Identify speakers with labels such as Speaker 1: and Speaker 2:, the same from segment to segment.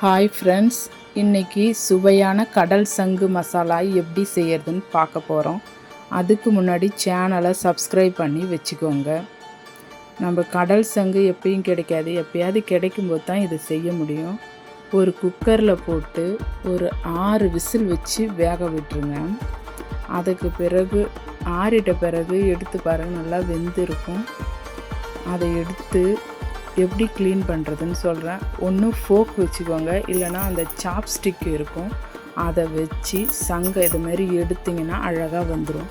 Speaker 1: Hi friends இன்றைக்கி சுவையான கடல் சங்கு மசாலா எப்படி செய்யறதுன்னு பார்க்க போகிறோம் அதுக்கு முன்னாடி சேனலை சப்ஸ்கிரைப் பண்ணி வச்சுக்கோங்க. நம்ம கடல் சங்கு எப்பயும் கிடைக்காது எப்பயாவது கிடைக்கும்போது தான் இது செய்ய முடியும். ஒரு குக்கரில் போட்டு ஒரு ஆறு விசில் வச்சு வேக விட்டுருங்க. அதுக்கு பிறகு ஆறிட்ட பிறகு எடுத்து பாருங்கள் நல்லா வெந்திருக்கும். அதை எடுத்து எப்படி க்ளீன் பண்ணுறதுன்னு சொல்கிறேன் ஒன்று ஃபோக் வச்சுக்கோங்க. இல்லைன்னா அந்த சாப்ஸ்டிக் இருக்கும். அதை வச்சு சங்கை இது மாதிரி எடுத்திங்கன்னா அழகாக வந்துடும்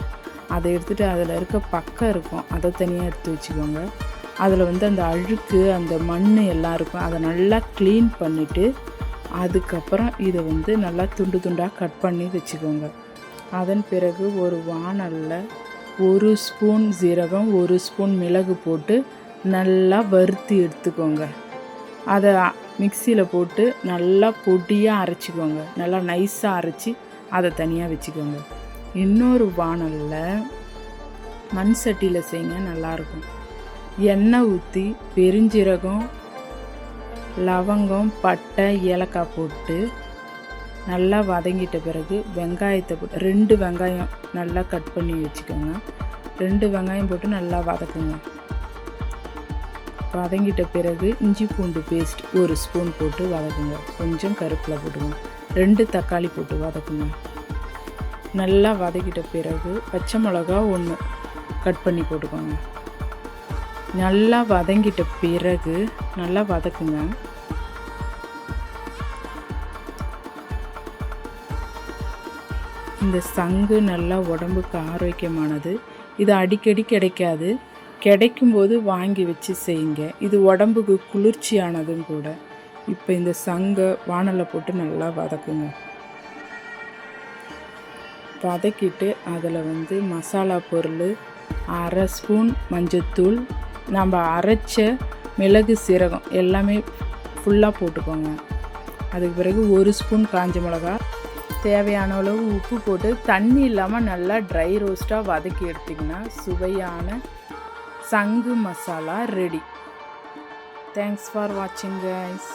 Speaker 1: அதை எடுத்துகிட்டு அதில் இருக்க பக்கம் இருக்கும். அதை தனியாக எடுத்து வச்சுக்கோங்க. அதில் வந்து அந்த அழுக்கு அந்த மண் எல்லாம் இருக்கும். அதை நல்லா க்ளீன் பண்ணிவிட்டு அதுக்கப்புறம் இதை வந்து நல்லா துண்டு துண்டாக கட் பண்ணி வச்சுக்கோங்க. அதன் பிறகு ஒரு வாணலில் ஒரு ஸ்பூன் சீரகம் ஒரு ஸ்பூன் மிளகு போட்டு நல்லா வறுத்து எடுத்துக்கோங்க. அதை மிக்சியில் போட்டு நல்லா பொடியாக அரைச்சிக்கோங்க. நல்லா நைஸாக அரைச்சி அதை தனியாக வச்சுக்கோங்க. இன்னொரு வாணலில் மண் சட்டியில் செய்யுங்க நல்லாயிருக்கும். எண்ணெய் ஊற்றி பெருஞ்சீரகம் லவங்கம் பட்டை ஏலக்காய் போட்டு நல்லா வதங்கிட்ட பிறகு வெங்காயத்தை போட்டு ரெண்டு வெங்காயம் நல்லா கட் பண்ணி வச்சுக்கோங்க. ரெண்டு வெங்காயம் போட்டு நல்லா வதக்குங்க. வதங்கிட்ட பிறகு இஞ்சி பூண்டு பேஸ்ட் ஒரு ஸ்பூன் போட்டு வதக்குங்க. கொஞ்சம் கருப்பில் போட்டுங்க ரெண்டு தக்காளி போட்டு வதக்குங்க. நல்லா வதக்கிட்ட பிறகு பச்சை மிளகா ஒன்று கட் பண்ணி போட்டுக்கோங்க. நல்லா வதங்கிட்ட பிறகு நல்லா வதக்குங்க. இந்த சங்கு நல்லா உடம்புக்கு ஆரோக்கியமானது. இது அடிக்கடி கிடைக்காது. கிடைக்கும்போது வாங்கி வச்சு செய்யுங்க. இது உடம்புக்கு குளிர்ச்சியானதும் கூட. இப்போ இந்த சங்கை வானலில் போட்டு நல்லா வதக்குங்க. வதக்கிட்டு அதில் வந்து மசாலா பொருள் அரை ஸ்பூன் மஞ்சத்தூள் நம்ம அரைச்ச மிளகு சீரகம் எல்லாமே ஃபுல்லாக போட்டுக்கோங்க. அதுக்கு பிறகு ஒரு ஸ்பூன் காஞ்ச மிளகா தேவையான அளவு உப்பு போட்டு தண்ணி இல்லாமல் நல்லா ட்ரை ரோஸ்ட்டாக வதக்கி எடுத்திங்கன்னா சுவையான சங்கு மசாலா ரெடி தேங்க்ஸ் ஃபார் வாட்சிங் கைஸ்